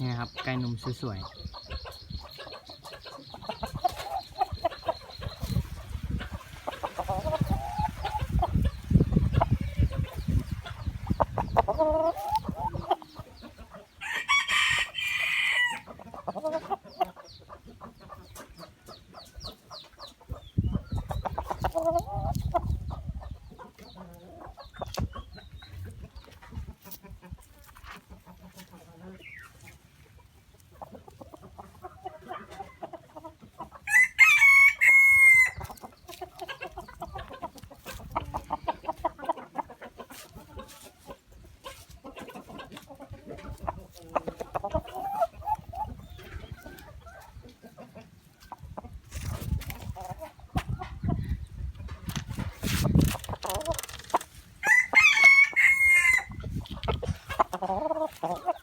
นี่ครับ ไก่หนุ่มสวยๆ 好